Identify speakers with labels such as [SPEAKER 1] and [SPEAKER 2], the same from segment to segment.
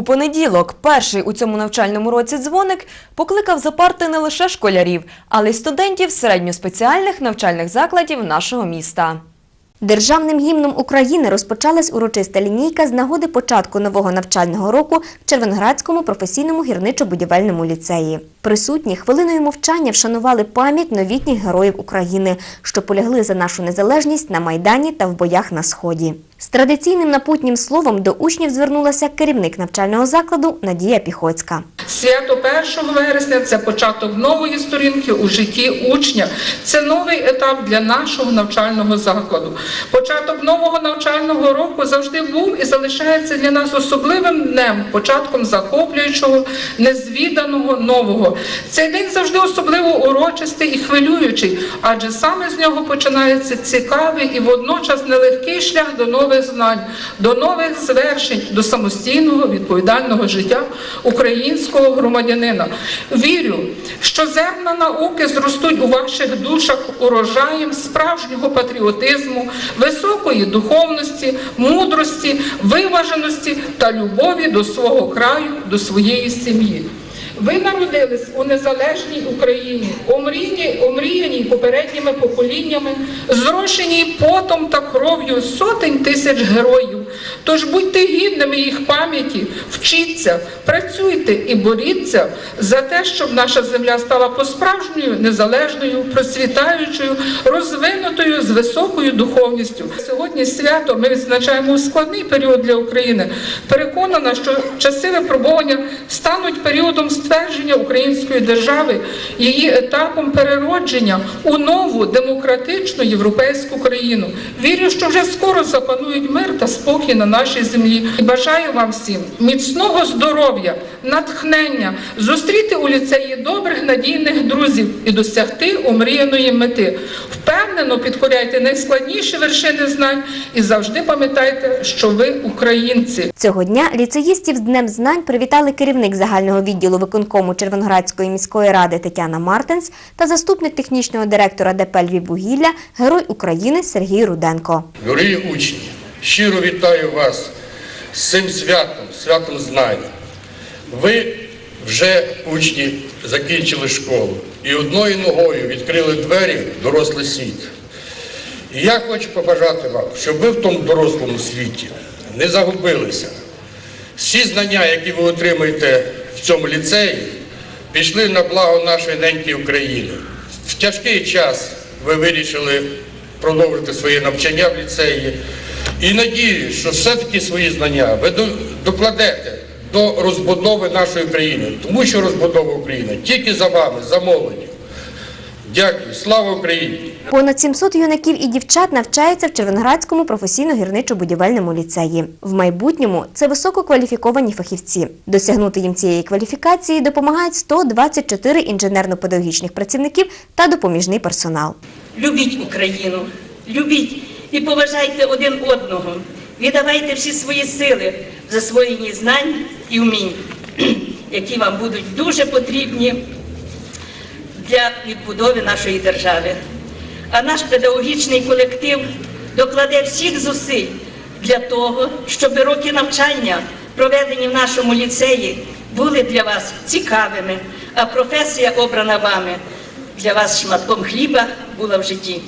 [SPEAKER 1] У понеділок, перший у цьому навчальному році дзвоник покликав за парти не лише школярів, але й студентів середньоспеціальних навчальних закладів нашого міста.
[SPEAKER 2] Державним гімном України розпочалась урочиста лінійка з нагоди початку нового навчального року в Червоноградському професійному гірничо-будівельному ліцеї. Присутні хвилиною мовчання вшанували пам'ять новітніх героїв України, що полягли за нашу незалежність на Майдані та в боях на Сході. З традиційним напутнім словом до учнів звернулася керівник навчального закладу Надія Піхоцька.
[SPEAKER 3] Свято 1 вересня це початок нової сторінки у житті учня. Це новий етап для нашого навчального закладу. Початок нового навчального року завжди був і залишається для нас особливим днем, початком захоплюючого, незвіданого нового. Цей день завжди особливо урочистий і хвилюючий, адже саме з нього починається цікавий і водночас нелегкий шлях до нових знань, до нових звершень, до самостійного відповідального життя українського громадянина. Вірю, що зерна науки зростуть у ваших душах урожаєм справжнього патріотизму, високої духовності, мудрості, виваженості та любові до свого краю, до своєї сім'ї. Ви народились у незалежній Україні, омріяній, омріяній попередніми поколіннями, зрошеній потом та кров'ю сотень тисяч героїв. Тож будьте гідними їх пам'яті, вчіться, працюйте і боріться за те, щоб наша земля стала по-справжньою незалежною, процвітаючою, розвинутою з високою духовністю. Сьогодні свято ми відзначаємо складний період для України. Переконана, що часи випробування стануть періодом ствердження української держави, її етапом переродження у нову демократичну європейську країну. Вірю, що вже скоро запанують мир та спокій на нашій землі. І бажаю вам всім міцного здоров'я, натхнення, зустріти у ліцеї добрих надійних друзів і досягти омріяної мети. Впевнено підкоряйте найскладніші вершини знань і завжди пам'ятайте, що ви українці.
[SPEAKER 2] Цього дня ліцеїстів з Днем знань привітали керівник загального відділу виконкому Червоноградської міської ради Тетяна Мартенс та заступник технічного директора ДП «Львіввугілля» Герой України Сергій Руденко.
[SPEAKER 4] Дорогі учні, щиро вітаю вас з цим святом, святом знань. Ви вже учні закінчили школу і одною ногою відкрили двері в дорослий світ. І я хочу побажати вам, щоб ви в тому дорослому світі не загубилися. Всі знання, які ви отримаєте в цьому ліцеї, пішли на благо нашої неньки України. В тяжкий час ви вирішили продовжити своє навчання в ліцеї. І надію, що все-таки свої знання ви докладете до розбудови нашої країни, тому що розбудова України тільки за вами, за молоддю. Дякую, слава Україні!
[SPEAKER 2] Понад 700 юнаків і дівчат навчаються в Червоноградському професійно-гірничо-будівельному ліцеї. В майбутньому це висококваліфіковані фахівці. Досягнути їм цієї кваліфікації допомагають 124 інженерно-педагогічних працівників та допоміжний персонал.
[SPEAKER 5] Любіть Україну, любіть і поважайте один одного. Віддавайте всі свої сили засвоєнні знань і вмінь, які вам будуть дуже потрібні для відбудови нашої держави. А наш педагогічний колектив докладе всіх зусиль для того, щоб роки навчання, проведені в нашому ліцеї, були для вас цікавими, а професія, обрана вами, для вас шматком хліба була в житті.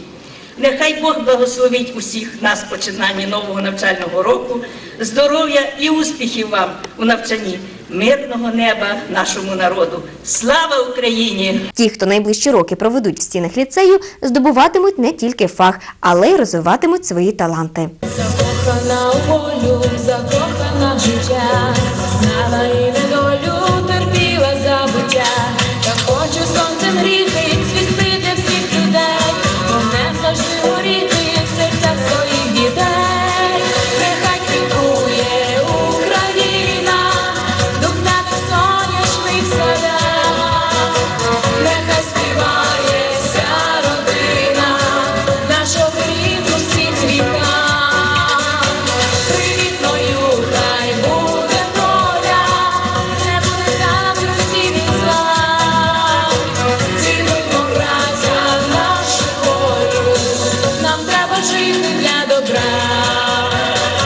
[SPEAKER 5] Нехай Бог благословить усіх нас в починанні нового навчального року, здоров'я і успіхів вам у навчанні, мирного неба нашому народу. Слава Україні!
[SPEAKER 2] Ті, хто найближчі роки проведуть в стінах ліцею, здобуватимуть не тільки фах, але й розвиватимуть свої таланти.
[SPEAKER 6] Закохана у волю, закохана в життя, знала і недолю, терпіла забуття, та хочу сонцем гріти,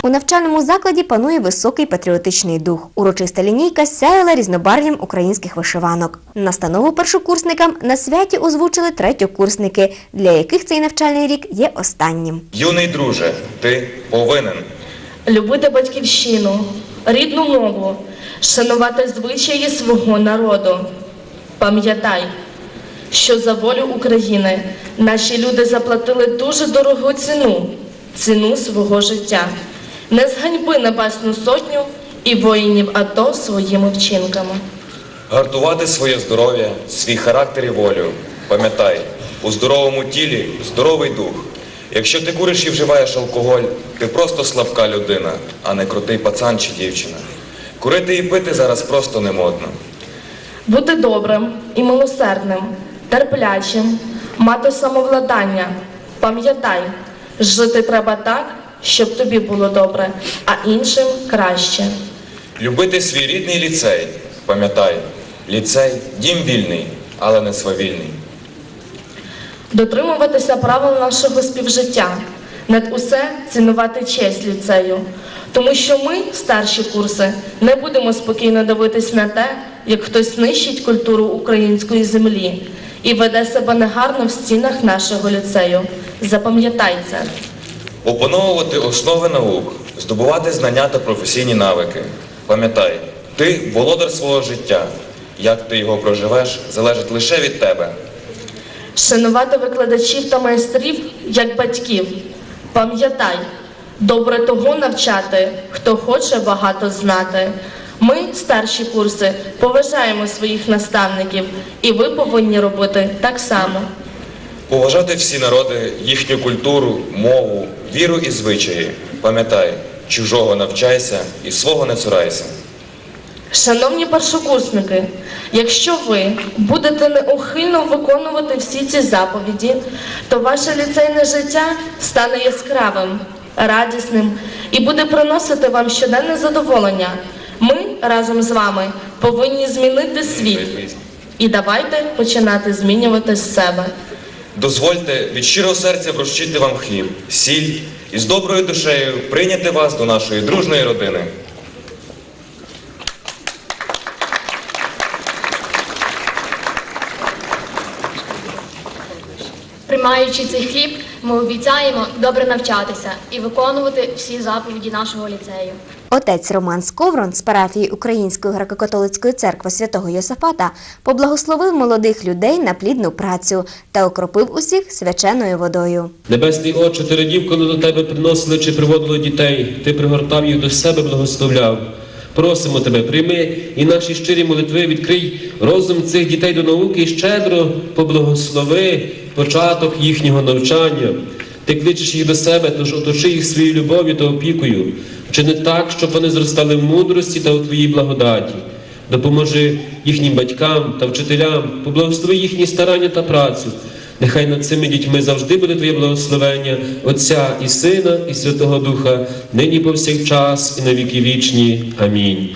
[SPEAKER 2] навчальному закладі панує високий патріотичний дух. Урочиста лінійка сяяла різнобарв'ям українських вишиванок. Настанову першокурсникам на святі озвучили третьокурсники, для яких цей навчальний рік є останнім.
[SPEAKER 7] Юний друже, ти повинен
[SPEAKER 8] любити батьківщину, рідну мову, шанувати звичаї свого народу. Пам'ятай, що за волю України наші люди заплатили дуже дорогу ціну, ціну свого життя. Не зганьби Небесну сотню і воїнів АТО своїми вчинками.
[SPEAKER 7] гартувати своє здоров'я, свій характер і волю. Пам'ятай, у здоровому тілі здоровий дух. Якщо ти куриш і вживаєш алкоголь, ти просто слабка людина, а не крутий пацан чи дівчина. Курити і пити зараз просто не модно.
[SPEAKER 8] Бути добрим і милосердним, терплячим, мати самовладання. Пам'ятай, жити треба так, щоб тобі було добре, а іншим краще.
[SPEAKER 7] Любити свій рідний ліцей. Пам'ятай, ліцей дім вільний, але не свавільний.
[SPEAKER 8] Дотримуватися правил нашого співжиття, над усе цінувати честь ліцею. Тому що ми, старші курси, не будемо спокійно дивитись на те, як хтось нищить культуру української землі і веде себе негарно в стінах нашого ліцею. Запам'ятай це.
[SPEAKER 7] Опановувати основи наук, здобувати знання та професійні навики. Пам'ятай, ти володар свого життя. Як ти його проживеш, залежить лише від тебе.
[SPEAKER 8] Шанувати викладачів та майстрів як батьків. Пам'ятай, добре того навчати, хто хоче багато знати. Ми, старші курси, поважаємо своїх наставників, і ви повинні робити так само.
[SPEAKER 7] Поважати всі народи, їхню культуру, мову, віру і звичаї. Пам'ятай, чужого навчайся і свого не цурайся.
[SPEAKER 8] Шановні першокурсники, якщо ви будете неухильно виконувати всі ці заповіді, то ваше ліцейне життя стане яскравим, радісним і буде приносити вам щоденне задоволення. Ми разом з вами повинні змінити світ. І давайте починати змінювати з себе.
[SPEAKER 7] Дозвольте від щирого серця вручити вам хліб, сіль і з доброю душею прийняти вас до нашої дружної родини.
[SPEAKER 9] Приймаючи цей хліб, ми обіцяємо добре навчатися і виконувати всі заповіді нашого ліцею.
[SPEAKER 2] Отець Роман Сковрон з парафії Української греко-католицької церкви святого Йосафата поблагословив молодих людей на плідну працю та окропив усіх свяченою водою.
[SPEAKER 10] Небесний Отче, ти радів, коли до тебе приносили чи приводили дітей, ти пригортав їх до себе, благословляв. Просимо тебе, прийми і наші щирі молитви, відкрий розум цих дітей до науки і щедро поблагослови початок їхнього навчання. Ти кличеш їх до себе, тож оточи їх своєю любов'ю та опікою. Вчини так, щоб вони зростали в мудрості та у твоїй благодаті. Допоможи їхнім батькам та вчителям, поблагослови їхні старання та працю. Нехай над цими дітьми завжди буде Твоє благословення, Отця і Сина, і Святого Духа, нині повсякчас, і на віки вічні. Амінь.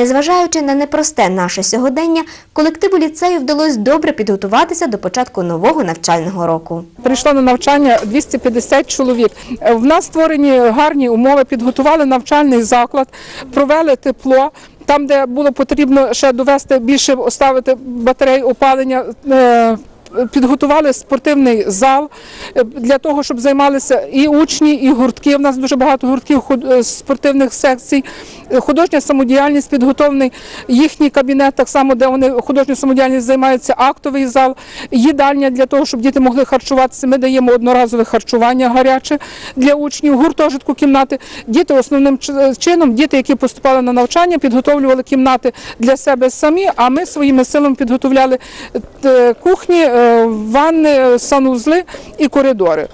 [SPEAKER 2] Незважаючи на непросте наше сьогодення, колективу ліцею вдалося добре підготуватися до початку нового навчального року.
[SPEAKER 3] Прийшло на навчання 250 чоловік. Е, В нас створені гарні умови, підготували навчальний заклад, провели тепло. Там, де було потрібно ще довести більше, оставити батарей опалення. Е, Підготували спортивний зал е, для того, щоб займалися і учні, і гуртки. У нас дуже багато гуртків е, спортивних секцій. Е, Художня самодіяльність підготовлений їхній кабінет, так само, де вони художньою самодіяльністю займаються, актовий зал, їдальня для того, щоб діти могли харчуватися. Ми даємо одноразове харчування гаряче для учнів, гуртожитку кімнати. Діти основним чином, діти, які поступали на навчання, підготовлювали кімнати для себе самі. А ми своїми силами підготовляли е, кухні, е, ванни, санузли і коридори.